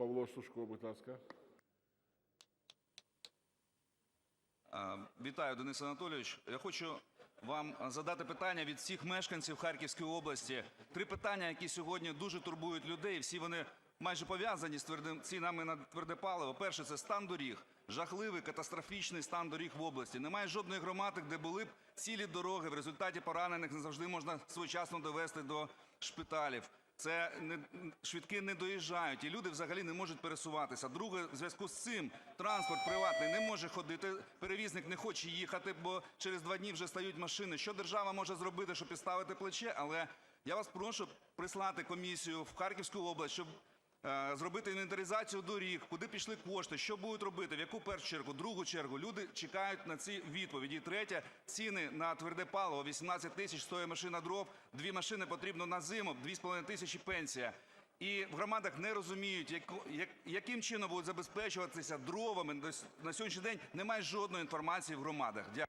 Павло Сушко, будь ласка. Вітаю, Денис Анатолійович. Я хочу вам задати питання від всіх мешканців Харківської області. Три питання, які сьогодні дуже турбують людей. Всі вони майже пов'язані з твердим цінами на тверде паливо. Перше це стан доріг. Жахливий катастрофічний стан доріг в області. Немає жодної громади, де були б цілі дороги. В результаті поранених не завжди можна своєчасно довести до шпиталів. Це не швидкі не доїжджають, і люди взагалі не можуть пересуватися. Друге, в зв'язку з цим транспорт приватний не може ходити. Перевізник не хоче їхати, бо через два дні вже стають машини. Що держава може зробити, щоб підставити плече? Але я вас прошу прислати комісію в Харківську область, щоб зробити інвентаризацію доріг, куди пішли кошти, що будуть робити, в яку першу чергу, другу чергу. Люди чекають на ці відповіді. Третє, ціни на тверде паливо 18 тисяч стоїть машина дров, дві машини потрібно на зиму, 2,5 тисячі пенсія. І в громадах не розуміють, яким чином будуть забезпечуватися дровами. На сьогоднішній день немає жодної інформації в громадах. Дякую.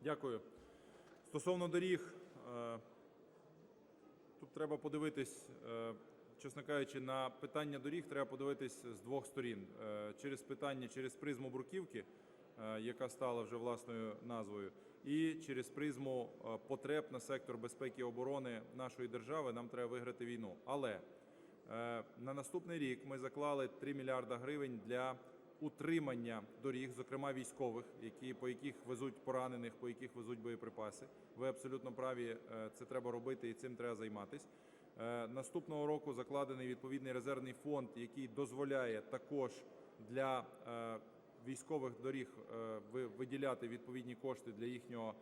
Дякую. Стосовно доріг, е, тут треба подивитись, е, чесно кажучи, на питання доріг треба подивитись з двох сторін. Е, Через питання, через призму бруківки, е, яка стала вже власною назвою, і через призму е, потреб на сектор безпеки і оборони нашої держави нам треба виграти війну. Але на наступний рік ми заклали 3 мільярда гривень для утримання доріг, зокрема військових, які по яких везуть поранених, по яких везуть боєприпаси. Ви абсолютно праві, це треба робити і цим треба займатися. Е, Наступного року закладений відповідний резервний фонд, який дозволяє також для е, військових доріг е, виділяти відповідні кошти для їхнього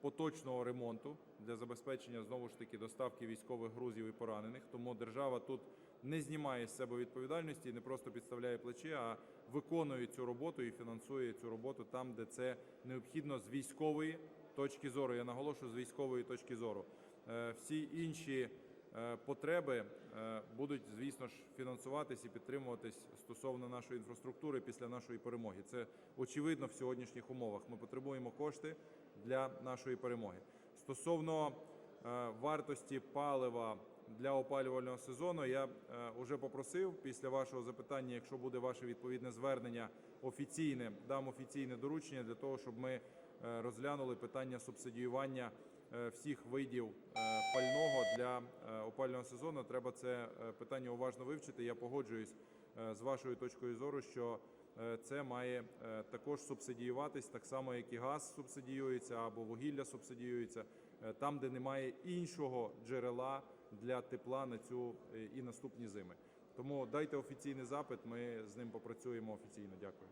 поточного ремонту для забезпечення знову ж таки доставки військових грузів і поранених. Тому держава тут не знімає з себе відповідальності не просто підставляє плечі, а виконує цю роботу і фінансує цю роботу там, де це необхідно з військової точки зору. Я наголошую з військової точки зору. Е, Всі інші е, потреби е, будуть, звісно ж, фінансуватись і підтримуватись стосовно нашої інфраструктури після нашої перемоги. Це очевидно в сьогоднішніх умовах. Ми потребуємо кошти для нашої перемоги. Стосовно вартості палива для опалювального сезону, я вже попросив після вашого запитання, якщо буде ваше відповідне звернення офіційне, дам офіційне доручення для того, щоб ми розглянули питання субсидіювання всіх видів е, пального для е, опалювального сезону. Треба це е, питання уважно вивчити. Я погоджуюсь е, з вашою точкою зору, що е, це має е, також субсидіюватись, так само як і газ субсидіюється або вугілля субсидіюється, е, там, де немає іншого джерела для тепла на цю е, і наступні зими. Тому дайте офіційний запит, ми з ним попрацюємо офіційно. Дякую.